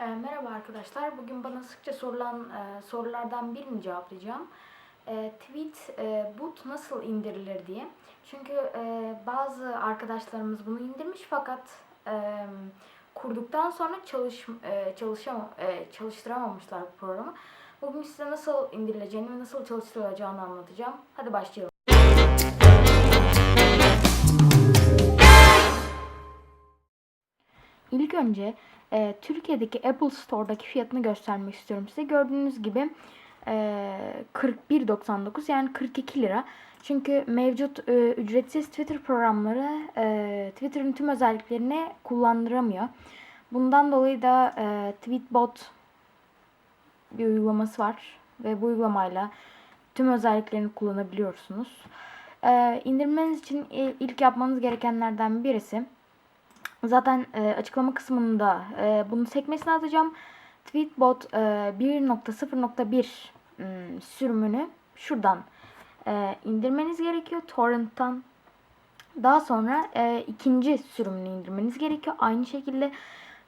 E, merhaba arkadaşlar. Bugün bana sıkça sorulan e, sorulardan birini cevaplayacağım. E, tweet e, boot nasıl indirilir diye. Çünkü e, bazı arkadaşlarımız bunu indirmiş fakat e, kurduktan sonra çalış e, çalışam e, çalıştıramamışlar bu programı. Bugün size nasıl indirileceğini ve nasıl çalıştırılacağını anlatacağım. Hadi başlayalım. İlk önce e, Türkiye'deki Apple Store'daki fiyatını göstermek istiyorum size. Gördüğünüz gibi e, 41.99 yani 42 lira. Çünkü mevcut e, ücretsiz Twitter programları e, Twitter'ın tüm özelliklerini kullandıramıyor. Bundan dolayı da e, Tweetbot bir uygulaması var ve bu uygulamayla tüm özelliklerini kullanabiliyorsunuz. E, indirmeniz için ilk yapmanız gerekenlerden birisi Zaten e, açıklama kısmında e, bunu sekmesine atacağım. Tweetbot e, 1.0.1 hmm, sürümünü şuradan e, indirmeniz gerekiyor torrent'tan. Daha sonra e, ikinci sürümünü indirmeniz gerekiyor. Aynı şekilde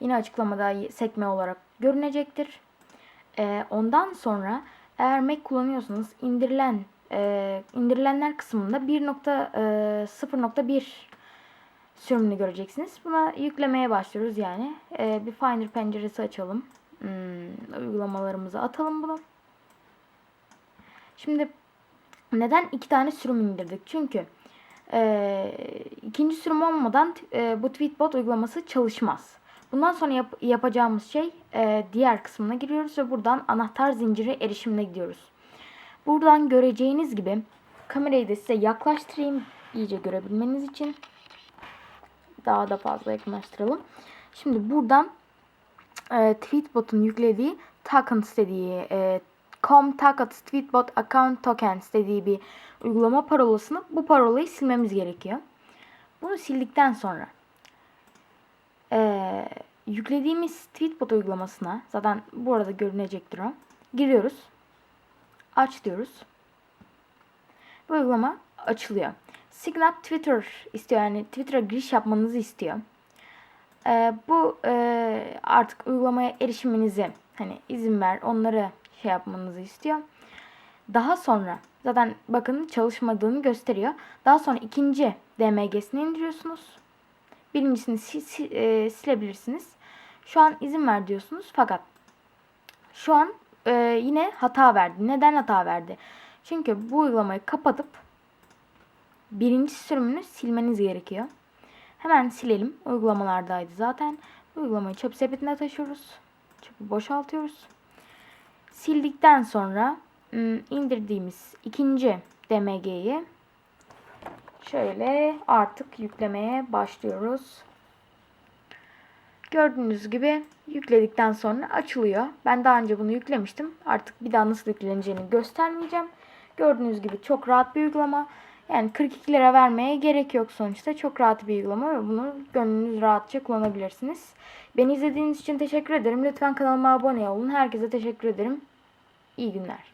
yine açıklamada sekme olarak görünecektir. E, ondan sonra eğer Mac kullanıyorsanız indirilen e, indirilenler kısmında 1.0.1 sürümünü göreceksiniz. Buna yüklemeye başlıyoruz yani. Ee, bir Finder penceresi açalım. Hmm, uygulamalarımızı atalım bunu. Şimdi neden iki tane sürüm indirdik? Çünkü e, ikinci sürüm olmadan e, bu Tweetbot uygulaması çalışmaz. Bundan sonra yap, yapacağımız şey e, diğer kısmına giriyoruz ve buradan anahtar zinciri erişimine gidiyoruz. Buradan göreceğiniz gibi kamerayı da size yaklaştırayım iyice görebilmeniz için daha da fazla yakınlaştıralım. Şimdi buradan e, Tweetbot'un yüklediği tokens dediği e, com tokens tweetbot account tokens dediği bir uygulama parolasını bu parolayı silmemiz gerekiyor. Bunu sildikten sonra e, yüklediğimiz tweetbot uygulamasına zaten bu arada görünecektir o. Giriyoruz. Aç diyoruz. Bu uygulama açılıyor. Sign Twitter istiyor yani Twitter'a giriş yapmanızı istiyor. Ee, bu e, artık uygulamaya erişiminizi hani izin ver onları şey yapmanızı istiyor. Daha sonra zaten bakın çalışmadığını gösteriyor. Daha sonra ikinci DMG'sini indiriyorsunuz. Birincisini si, si, e, silebilirsiniz. Şu an izin ver diyorsunuz fakat şu an e, yine hata verdi. Neden hata verdi? Çünkü bu uygulamayı kapatıp birinci sürümünü silmeniz gerekiyor. Hemen silelim. Uygulamalardaydı zaten. Uygulamayı çöp sepetine taşıyoruz. Çöpü boşaltıyoruz. Sildikten sonra indirdiğimiz ikinci DMG'yi şöyle artık yüklemeye başlıyoruz. Gördüğünüz gibi yükledikten sonra açılıyor. Ben daha önce bunu yüklemiştim. Artık bir daha nasıl yükleneceğini göstermeyeceğim. Gördüğünüz gibi çok rahat bir uygulama. Yani 42 lira vermeye gerek yok sonuçta. Çok rahat bir uygulama ve bunu gönlünüz rahatça kullanabilirsiniz. Beni izlediğiniz için teşekkür ederim. Lütfen kanalıma abone olun. Herkese teşekkür ederim. İyi günler.